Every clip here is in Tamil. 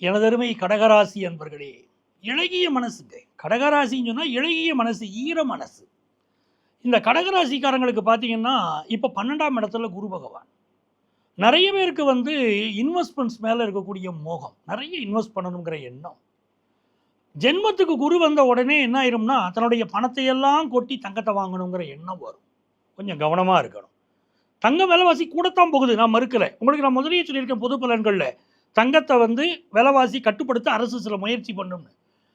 எனதருமை கடகராசி அன்பர்களே இளகிய மனசுங்க. கடகராசின்னு சொன்னால் இழகிய மனசு ஈர மனசு. இந்த கடகராசிக்காரங்களுக்கு பார்த்தீங்கன்னா இப்போ பன்னெண்டாம் இடத்துல குரு பகவான். நிறைய பேருக்கு வந்து இன்வெஸ்ட்மெண்ட்ஸ் மேலே இருக்கக்கூடிய மோகம் நிறைய இன்வெஸ்ட் பண்ணணுங்கிற எண்ணம். ஜென்மத்துக்கு குரு வந்த உடனே என்ன ஆயிரும்னா தன்னுடைய பணத்தை எல்லாம் கொட்டி தங்கத்தை வாங்கணுங்கிற எண்ணம் வரும். கொஞ்சம் கவனமாக இருக்கணும். தங்க விலைவாசி கூடத்தான் போகுது நான் மறுக்கலை. உங்களுக்கு நான் முதலியே சொல்லியிருக்கேன் பொது பலன்களில். தங்கத்தை வந்து விலைவாசி கட்டுப்படுத்த அரசு சில முயற்சி பண்ணும்னு.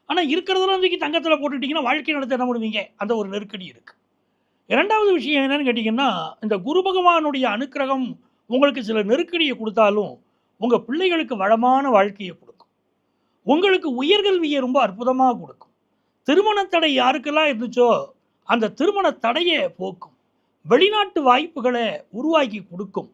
ஆனால் இருக்கிறதெல்லாம் தூக்கி தங்கத்தில் போட்டுட்டிங்கன்னா வாழ்க்கை நடத்த என்ன பண்ணுவீங்க? அந்த ஒரு நெருக்கடி இருக்குது இரண்டாவது விஷயம் என்னன்னு கேட்டிங்கன்னா இந்த குரு பகவானுடைய அனுக்கிரகம் உங்களுக்கு சில நெருக்கடியை கொடுத்தாலும் உங்கள் பிள்ளைகளுக்கு வளமான வாழ்க்கையை கொடுக்கும். உங்களுக்கு உயர்கல்வியை ரொம்ப அற்புதமாக கொடுக்கும். திருமண தடை யாருக்கெல்லாம் இருந்துச்சோ அந்த திருமண தடையை போக்கும். வெளிநாட்டு வாய்ப்புகளை உருவாக்கி கொடுக்கும்.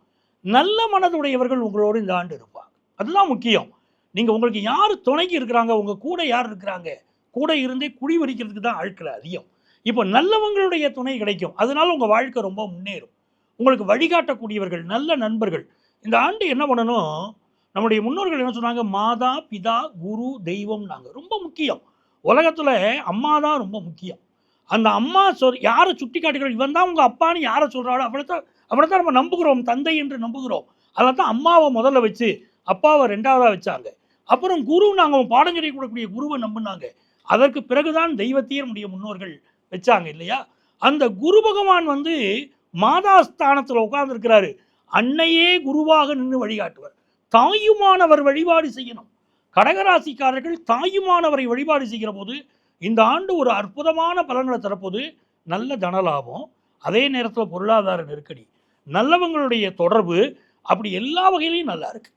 நல்ல மனதுடையவர்கள் உங்களோடு இந்த ஆண்டு இருப்பாங்க. அதுதான் முக்கியம். நீங்கள் உங்களுக்கு யார் துணைக்கு இருக்கிறாங்க? உங்கள் கூட யார் இருக்கிறாங்க? கூட இருந்தே குடி வரிக்கிறதுக்கு தான் ஆட்கள் அதிகம். இப்போ நல்லவங்களுடைய துணை கிடைக்கும். அதனால உங்கள் வாழ்க்கை ரொம்ப முன்னேறும். உங்களுக்கு வழிகாட்டக்கூடியவர்கள் நல்ல நண்பர்கள். இந்த ஆண்டு என்ன பண்ணணும்? நம்முடைய முன்னோர்கள் என்ன சொன்னாங்க? மாதா பிதா குரு தெய்வம் நாங்கள் ரொம்ப முக்கியம். உலகத்தில் அம்மா தான் ரொம்ப முக்கியம். அந்த அம்மா சொல் யாரை சுட்டி காட்டுகிறோம் இவன் தான் உங்கள் அப்பான்னு யாரை சொல்கிறாளோ அவளை தான் அவளை தான் நம்ம நம்புகிறோம். தந்தை என்று நம்புகிறோம். அதில் தான் அம்மாவை முதல்ல வச்சு அப்பாவை ரெண்டாவதாக வச்சாங்க. அப்புறம் குரு நாங்கள் பாடம் சொல்லி கொடுக்கக்கூடிய குருவை நம்பினாங்க. அதற்கு பிறகுதான் தெய்வத்தையே நம்முடைய முன்னோர்கள் வச்சாங்க இல்லையா? அந்த குரு பகவான் வந்து மாதா ஸ்தானத்தில் உட்கார்ந்துருக்கிறாரு. அன்னையே குருவாக நின்று வழிகாட்டுவார். தாயுமானவர் வழிபாடு செய்யணும். கடகராசிக்காரர்கள் தாயுமானவரை வழிபாடு செய்கிற போது இந்த ஆண்டு ஒரு அற்புதமான பலன்களை தரப்போது. நல்ல தனலாபம் அதே நேரத்தில் பொருளாதார நெருக்கடி நல்லவங்களுடைய தொடர்பு அப்படி எல்லா வகையிலையும் நல்லா இருக்குது